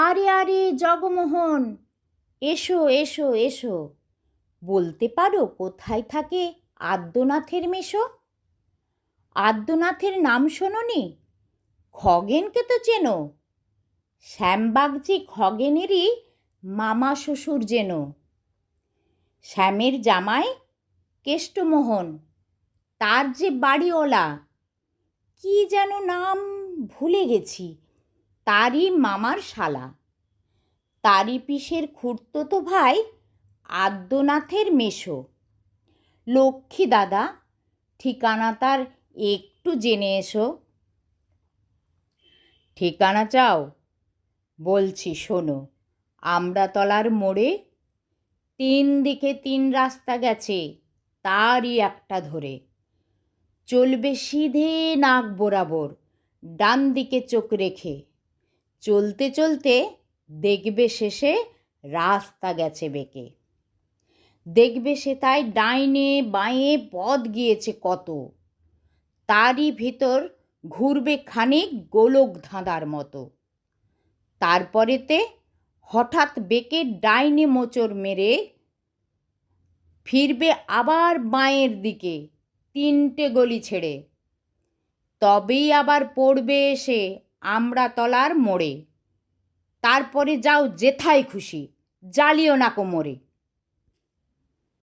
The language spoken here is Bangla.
আরে আরে, জগমোহন। এসো এসো এসো। বলতে পারো কোথায় থাকে আদ্যনাথের মেশো? আদ্যনাথের নাম শোনোনি? খগেনকে তো চেনো। শ্যামবাগজি খগেনেরই মামা শ্বশুর যেন। শ্যামের জামাই কেষ্টমোহন। তার যে বাড়িওয়ালা। কি যেন নাম ভুলে গেছি। তারই মামার শালা। তারই পিসের খুঁড়তো ভাই আদ্যনাথের মেশো। লক্ষ্মী দাদা, ঠিকানা তার একটু জেনে এসো। ঠিকানা চাও? বলছি, শোনো আমড়াতলার মোড়ে তিন দিকে তিন রাস্তা গেছে, তারই একটা ধরে। চলবে সিধে নাক বরাবর ডান দিকে চোখ রেখে। চলতে চলতে দেখবে শেষে রাস্তা গেছে বেঁকে। দেখবে সে তাই ডাইনে বাঁয়ে পথ গিয়েছে কত। তারই ভিতর ঘুরবে খানিক গোলক ধাঁধার মতো। তারপরেতে হঠাৎ বেঁকে ডাইনে মোচড় মেরে ফিরবে আবার বাঁয়ের দিকে তিনটে গলি ছেড়ে। তবেই আবার পড়বে এসে আমরা তলার মোড়ে। তারপরে যাও যেথায় খুশি জ্বালিও না কোমরে।